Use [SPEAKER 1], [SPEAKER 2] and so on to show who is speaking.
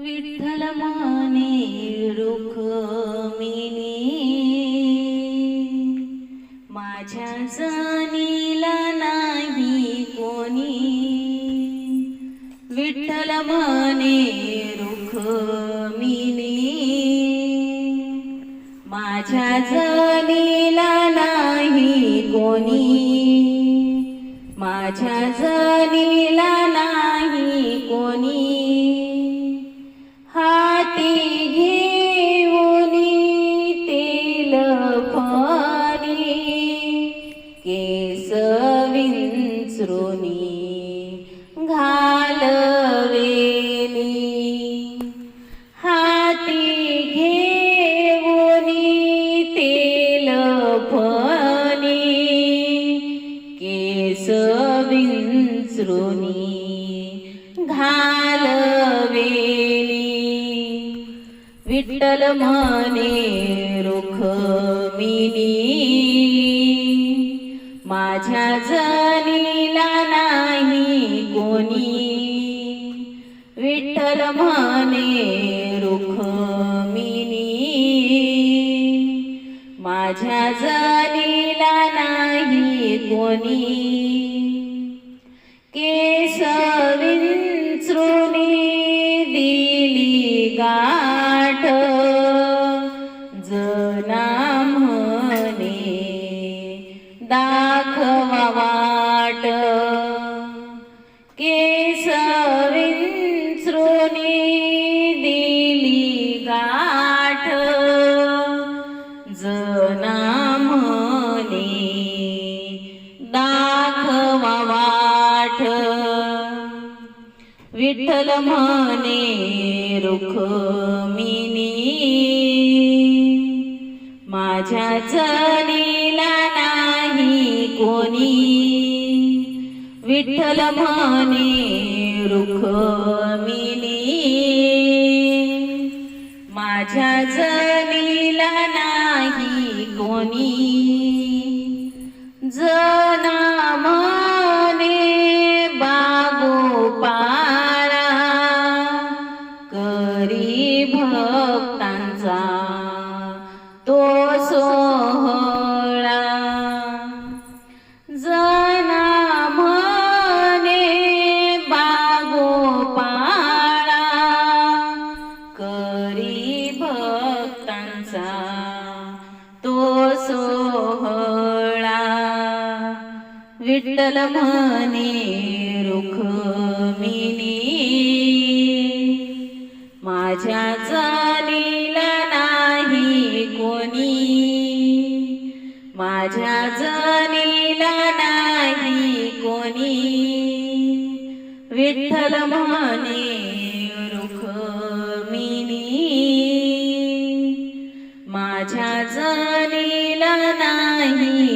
[SPEAKER 1] विठ्ठल माने रुखमिनी माझ्या जनीला नाही कोणी. विठ्ठल रुख मिनी माझ्या जनीला नाही कोणी. माझ्या जनीला नाही कोणी. केस घालवेनी हाती घेऊनी तेल फनी केस विंचरुनी घालवेली विठ्ठल म्हणे रुखमिनी माझ्या जनीला नाही कोणी. विठ्ठल म्हणे रुखमिनी माझ्या जनीला नाही कोणी. केस विंचरुनी दिली गाठ. जना म्हणे दाखवा वाट. केस विंचरुनी दिली गाठ. जना म्हणे दाखवा वाट. विठ्ठल म्हणे रुखमिनी माझ्या कोणी विठ्ठल म्हणे रुखमिनी माझ्या जनीला नाही कोणी. जना म्हणे बागो पारा करी भक्तांचा. तो विठ्ठल म्हणे रुखमिनी माझ्या चालीला नाही कोणी. माझ्या चालीला नाही कोणी. विठ्ठल म्हणे रुखमिनी माझ्या नाही